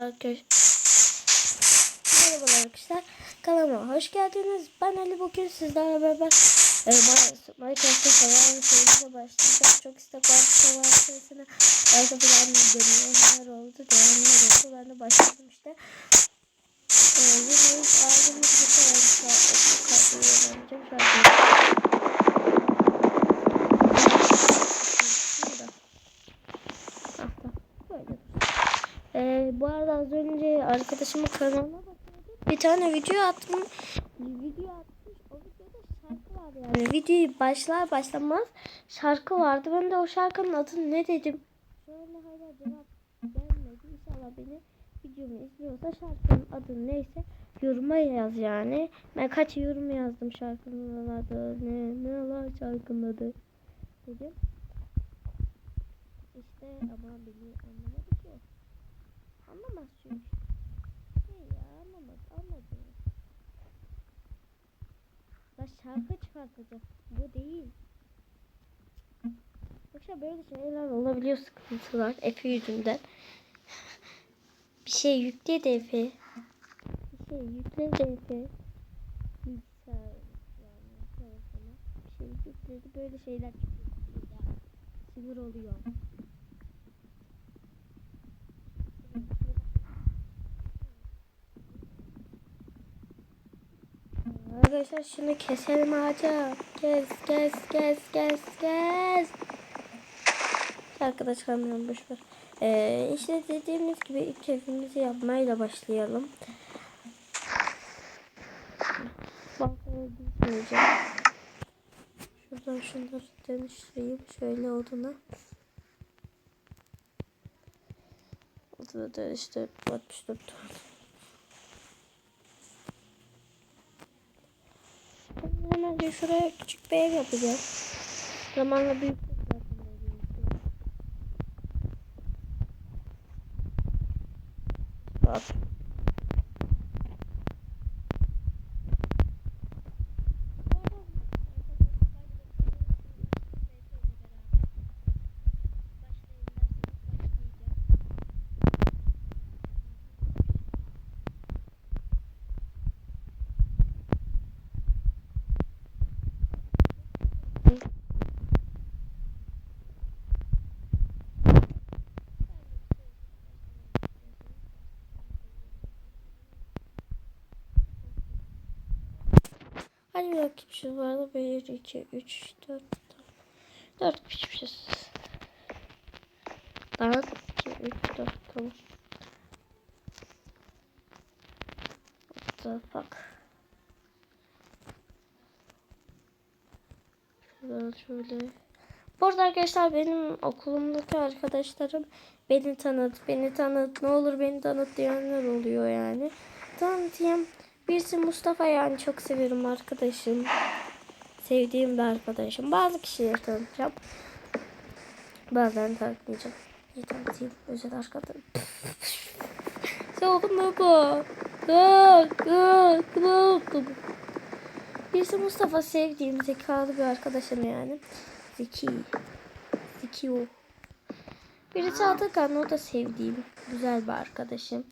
Merhabalar arkadaşlar. Kanalıma hoş geldiniz. Ben Ali bugün sizlerle beraber e, Minecraft'ta falan serimize başlayacağız. Çok istek var falan serisine. Başta falan deneyimler oldu. Deneyimler oldu. Ben de başladım işte. E, videomuz ailemiz bir tane okul kartını öğreneceğim. Şöyle. Tahta. Böyle. Ee, bu arada az önce arkadaşımın kanalına. Bir tane video attım. Video atmış. O videoda şarkı vardı yani. Videoyu başlar başlamaz şarkı vardı. Ben de o şarkının adını ne dedim? Şöyle hala cevap gelmedi. İnşallah beni videomu izliyorsa şarkının adı neyse yoruma yaz yani. Ben kaç yorum yazdım şarkının adı ne ne lan şarkının adı dedim. İşte ama beni anlamadı çünkü. Şey ya anlamaz. Anladı. La şarkı çıkartacak. Bu değil. Yoksa böyle şeyler olabiliyor sıkıntılar. Efe yüzünden. Bir şey yükledi Efe. Bir şey yükledi Efe. Bilgisayar. Bir şey yükledi. Böyle şeyler çıkıyor. Sinir oluyor. Arkadaşlar şunu keselim ağaca. Kes kes kes kes kes. Şarkıda çıkamıyorum boşver. Ee, işte dediğimiz gibi ilk evimizi yapmayla başlayalım. Balkona gitmeyeceğim. Şuradan şunları dönüştüreyim. Şöyle oduna. Oduna dönüştür. 64 De şuraya küçük bir ev yapacağım. Zamanla büyük zaten evimiz. Bak. Hadi bakayım şu arada 1, 2, 3, 4, 4 pişmişiz. Daha 2, 3, 4 tamam. What the fuck? Şöyle. Bu arada arkadaşlar benim okulumdaki arkadaşlarım beni tanıt, beni tanıt, ne olur beni tanıt diyenler oluyor yani. Tanıtayım. Birisi Mustafa yani çok seviyorum arkadaşım. Sevdiğim bir arkadaşım. Bazı kişileri tanıtacağım. Bazen tanıtmayacağım. İyi tanıtayım. Özel arkadaşım. Savunma bu. Birisi Mustafa sevdiğim zekalı bir arkadaşım yani. Zeki. Zeki o. Birisi Atakan o da sevdiğim güzel bir arkadaşım.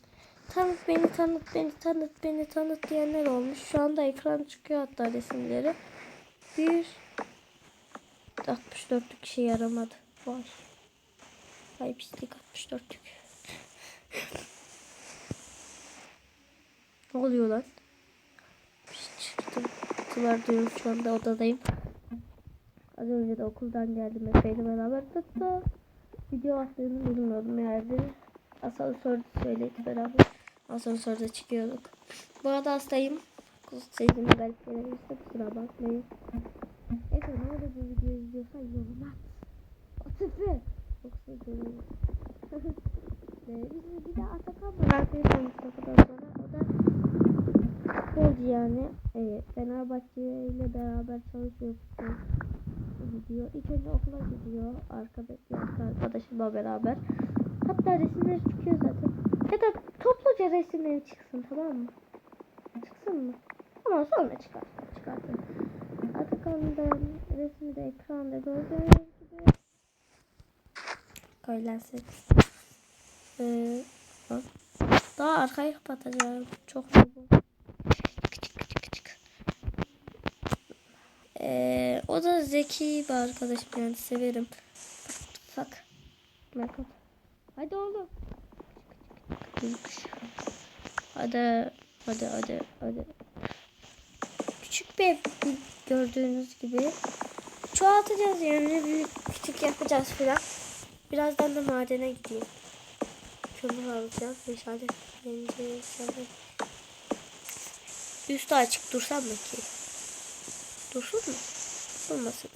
Tanıt beni tanıt beni tanıt beni tanıt diyenler olmuş. Şu anda ekran çıkıyor hatta resimleri. Bir 64'lük işe yaramadı. Vay. Vay pislik 64'lük. ne oluyor lan? Kutular diyorum şu anda odadayım. Az önce de okuldan geldim Efe'yle beraber. Tuttu. Video attığını bilmiyordum yani. Asansörde söyledi beraber. Asansörde çıkıyorduk. Bu arada hastayım. Sesimi garip gelebilirse kusura bakmayın. Efe ne olur bu videoyu izliyorsan yorum at. O sıfır. Yoksa görürüz. Ee, bir de Atakan var arkadaşlar Mustafa'dan sonra. O da futbolcu yani. Evet, Fenerbahçe ile beraber çalışıyor futbol gidiyor. İlk önce okula gidiyor. Arkadaki arkadaşımla beraber. Hatta resimleri çıkıyor zaten. Ya da topluca resimleri çıksın tamam mı? Çıksın mı? Ama sonra çıkar. Çıkartın. Atakan'da resmi de ekranda gördüğünüz gibi. Koylansı. Ee. Daha arkayı kapatacağım. Çok. Ee, o da zeki bir arkadaşım yani severim. Bak. Bak. Hadi oğlum. Hadi. Hadi hadi hadi. Küçük bir gördüğünüz gibi. Çoğaltacağız yani büyük küçük yapacağız filan. Birazdan da madene gideyim. Kömür alacağız. Meşale yeneceğiz. Üstü açık dursam mı ki? Dursun mu? Durmasın.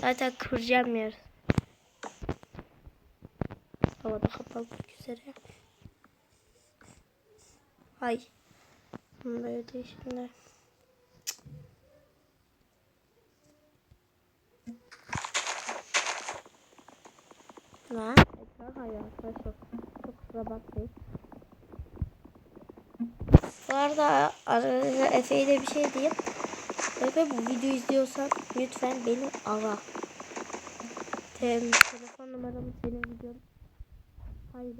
Zaten kıracağım yer. Havada kapanmak üzere. Bunu böyle şimdi. Lan ekran hayır arkadaşlar. Çok kusura bakmayın. Bu arada arkadaşlar Efe'ye de bir şey diyeyim. Efe bu videoyu izliyorsan lütfen beni ara. Tem telefon numaramı senin videonun. Hayır.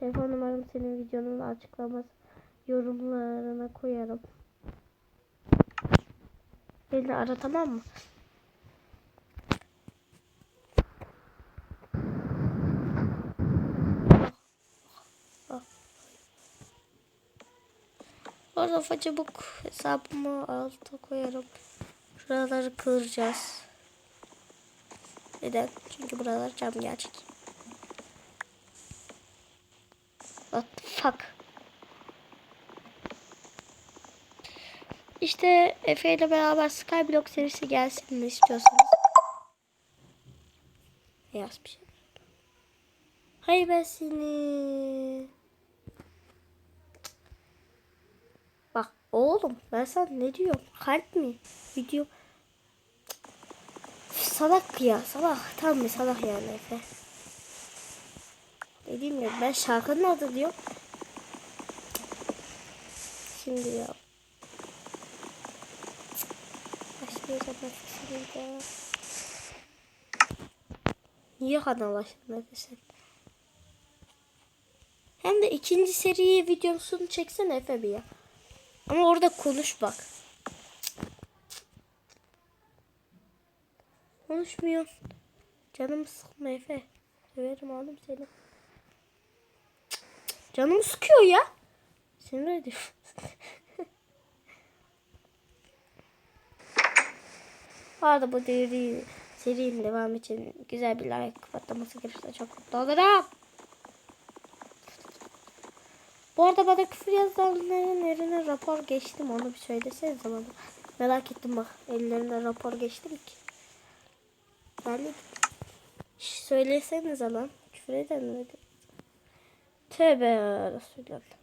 Telefon numaramı senin videonun açıklaması yorumlarına koyarım. Beni ara tamam mı? Orada Facebook hesabımı alta koyarım. Şuraları kıracağız. Neden? Çünkü buralar cam gerçek. What the fuck? İşte Efe ile beraber Skyblock serisi gelsin mi istiyorsanız. Yaz bir şey. Hay ben seni. Bak oğlum ben sana ne diyorum? Kalp mi? Video. Salak ya salak. Tam bir salak yani Efe. Dediğim gibi ben şarkının adı diyorum. Şimdi ya. Başlayacağım şimdi. Niye kanal açtın sen? Hem de ikinci seriye videosunu çeksene Efe bir ya. Ama orada konuş bak. Konuşmuyor. Canımı sıkma Efe. Severim oğlum seni. Canımı sıkıyor ya. Sinir ediyor. Bu arada bu deri serinin devam için güzel bir like patlaması gelirse çok mutlu olurum. Bu arada bana küfür yazanların eline rapor geçtim onu bir söylesenize bana. Merak ettim bak ellerine rapor geçti mi ki? Yani söylesenize lan. Küfür eden öyle. Tövbe Resulallah.